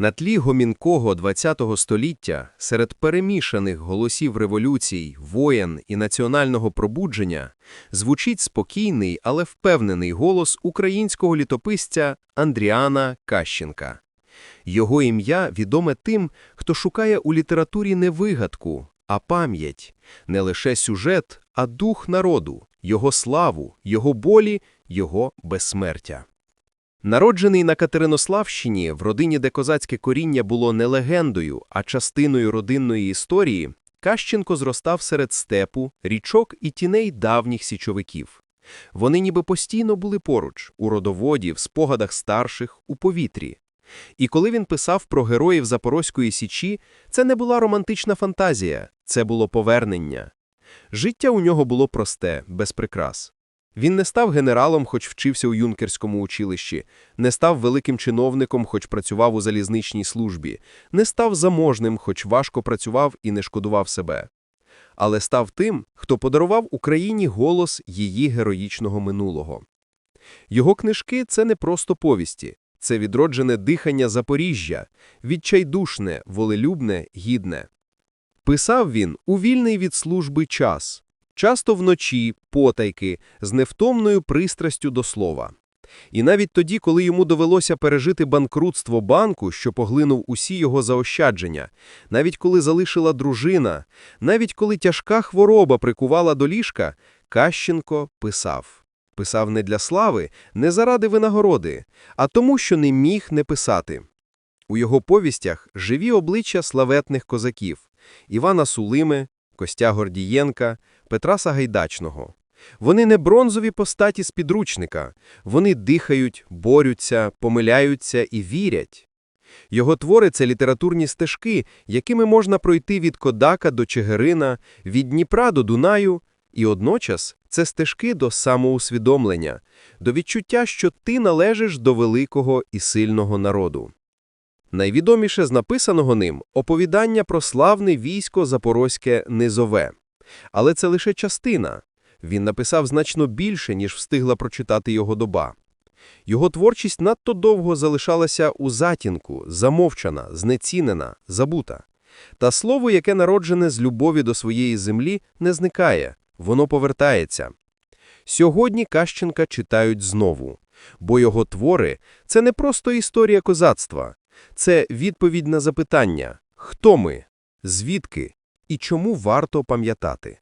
На тлі гомінкого ХХ століття, серед перемішаних голосів революцій, воєн і національного пробудження, звучить спокійний, але впевнений голос українського літописця Андріана Кащенка. Його ім'я відоме тим, хто шукає у літературі не вигадку, а пам'ять, не лише сюжет, а дух народу, його славу, його болі, його безсмертя. Народжений на Катеринославщині, в родині, де козацьке коріння було не легендою, а частиною родинної історії, Кащенко зростав серед степу, річок і тіней давніх січовиків. Вони ніби постійно були поруч, у родоводі, в спогадах старших, у повітрі. І коли він писав про героїв Запорозької січі, це не була романтична фантазія, це було повернення. Життя у нього було просте, без прикрас. Він не став генералом, хоч вчився у юнкерському училищі, не став великим чиновником, хоч працював у залізничній службі, не став заможним, хоч важко працював і не шкодував себе. Але став тим, хто подарував Україні голос її героїчного минулого. Його книжки – це не просто повісті, це відроджене дихання Запоріжжя, відчайдушне, волелюбне, гідне. Писав він у вільний від служби час, часто вночі, потайки, з невтомною пристрастю до слова. І навіть тоді, коли йому довелося пережити банкрутство банку, що поглинув усі його заощадження, навіть коли залишила дружина, навіть коли тяжка хвороба прикувала до ліжка, Кащенко писав. Писав не для слави, не заради винагороди, а тому, що не міг не писати. У його повістях живі обличчя славетних козаків – Івана Сулими, Костя Гордієнка, Петра Сагайдачного. Вони не бронзові постаті з підручника, вони дихають, борються, помиляються і вірять. Його твори – це літературні стежки, якими можна пройти від Кодака до Чигирина, від Дніпра до Дунаю, і одночас це стежки до самоусвідомлення, до відчуття, що ти належиш до великого і сильного народу. Найвідоміше з написаного ним – оповідання про славне військо Запорозьке Низове. Але це лише частина. Він написав значно більше, ніж встигла прочитати його доба. Його творчість надто довго залишалася у затінку, замовчана, знецінена, забута. Та слово, яке народжене з любові до своєї землі, не зникає, воно повертається. Сьогодні Кащенка читають знову, бо його твори – це не просто історія козацтва, це відповідь на запитання «Хто ми?», «Звідки?» І чому варто пам'ятати.